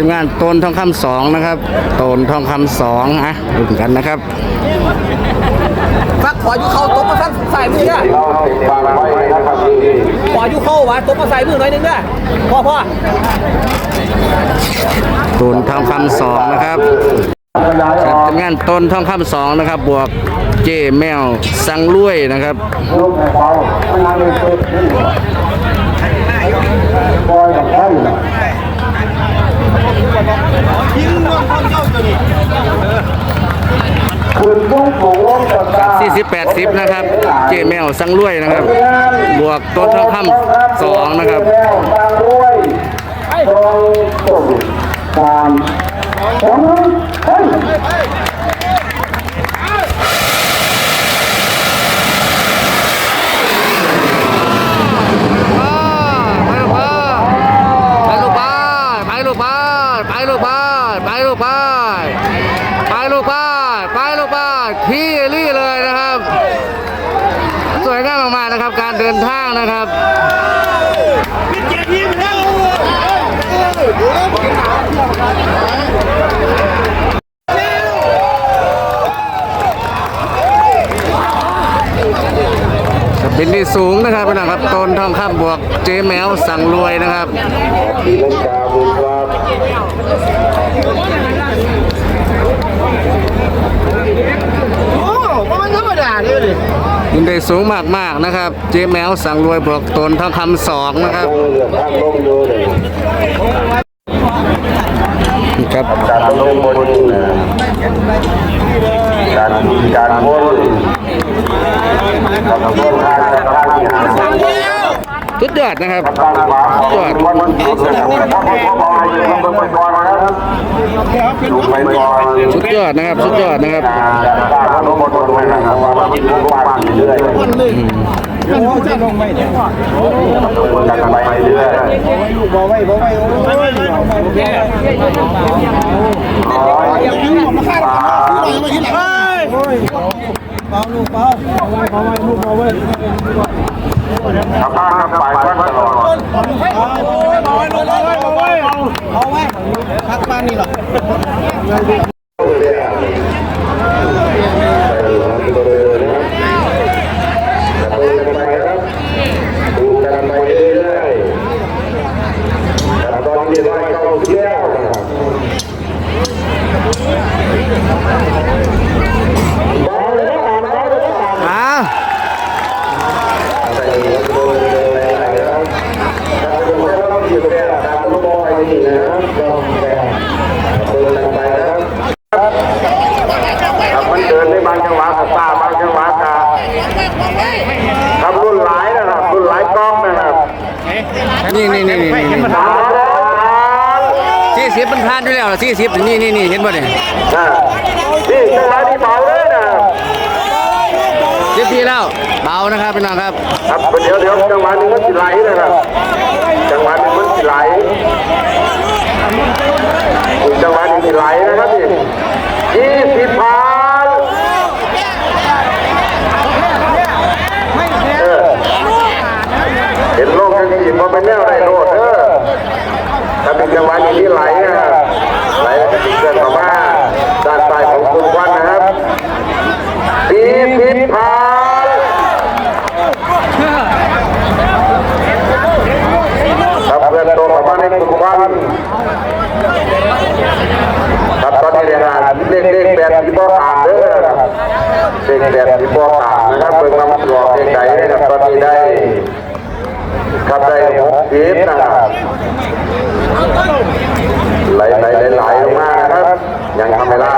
ทีมงานโตนทองคำสองนะครับ โตนทองคำสองอะดูกันนะครับฟักขออยู่เข้าตบมาสั้นใส่มือเนี่ยเราติดบางไว้นะครับที่นี่ขออยู่เข้าวะตบมาใส่มือหน่อยนึงเนี่ยพ่อพ่อโตนทองคำสองนะครับขยายอครับอกทีมงานโตนทองคำสองนะครับ บวกเจแมวสังลุยนะครับลูกเบาไม่นานเลยเกิดขึ้นบ อยกับพ่อยู่นะคุณต้องปลูกล้มกับตา40 80นะครับ เจแมวสังลุยนะครับ บวกโตนทองคำสองนะครับบางรวยตรงตุ่มสามสองเฮ้ย ไปลูกบ้านไปลูกบ้านไปลูกบ้านไปลูกบ้านไปลูกบ้านไปลูกบ้านไปลูกบ้านที่รี่เลยนะครับ ส วยงามมากๆนะครับการเดินทางนะครับเป็นที่สูงนะครับพี่น้องครับต้นทองคำบวกเจ๊แมวสั่งรวยนะครับ ตีลังกาบุญครับยินดีสูงมากๆนะครับ เจ๊แมวสั่งรวยบวกตนทองคำสองนะครับครับการลงบนการการบนการบนทางกับทางที่หา สุดยอดนะครับตั้งขวาวันมันสุดยครับถ้าพ่อพ่อมาอยู่เบิ่งไปก่อนนะครับดูก่อนสุดยอดนะครับ สุดยอดนะครับการลงบนไว้นะครับว่ามันลงมาเรื่อยๆมันจะลงไม่เนี่ยมันไปเรื่อยๆลูกบ่ไว้บ่ไว้ โอ้ยทำบ้านทำฝ่ายวัดตลอดพักบ้านนี่หรอ ดูกันไปเรื่อยๆตอนนี้ได้เข้าเที่ยวนะครับบ้าเลยนะบ้าเลยนะ อ้าว ใส่หัวโดนเลยนะครับถ้าคุณไม่ต้องอยู่แค่ตามลูกบอลนี่นะครับก็แค่เดินกันไปนะครับครับมันเดินใน บางจังหวะกับตาบางจังหวะกาครับรุ่นหลายนะครับรุ่นหลายกล้องนะครับนี่นี่นี่นี่นี่สามร้อยสี่สิบมันผ่านอยู่แล้วสี่สิบนี่นี่นี่เห็นป่ะเนี่ยนะนี่จังหวะที่เบาเลยนะสิบปีแล้วเบานะครับพี่น้องครับ ครับเดี๋ยวเดี๋ยวจังหวะหนึงมันสิไหลนะครับจังหวะหนึงมันสิไหลอีกจังหวะหนึงสิไหลนะครับนี่ยี่สิบพันเออเห็นโลกยังสิมาเป็นแนวไรโลดเออถ้าเป็นจังหวะนี้ที่ไหลนะครับไหลแล้วก็จะเกิดมาว่าด้านซ้ายของคุณวันนะครับสี่สิบพัน ครับเพื่อนโตประมาณในทุกวันครับตอนนี้เนี่ยนะเล ขเลขแบบที่พ่อตามเด้อนะครับเลขแบบที่พ่อตามนะครับเบิ่งมาหลอกเลขใดนะครับตอนนี้ได้ครับได้หกสิบนะครับไหลไหลไหลไหลมากครับ ยังทำไม่ได้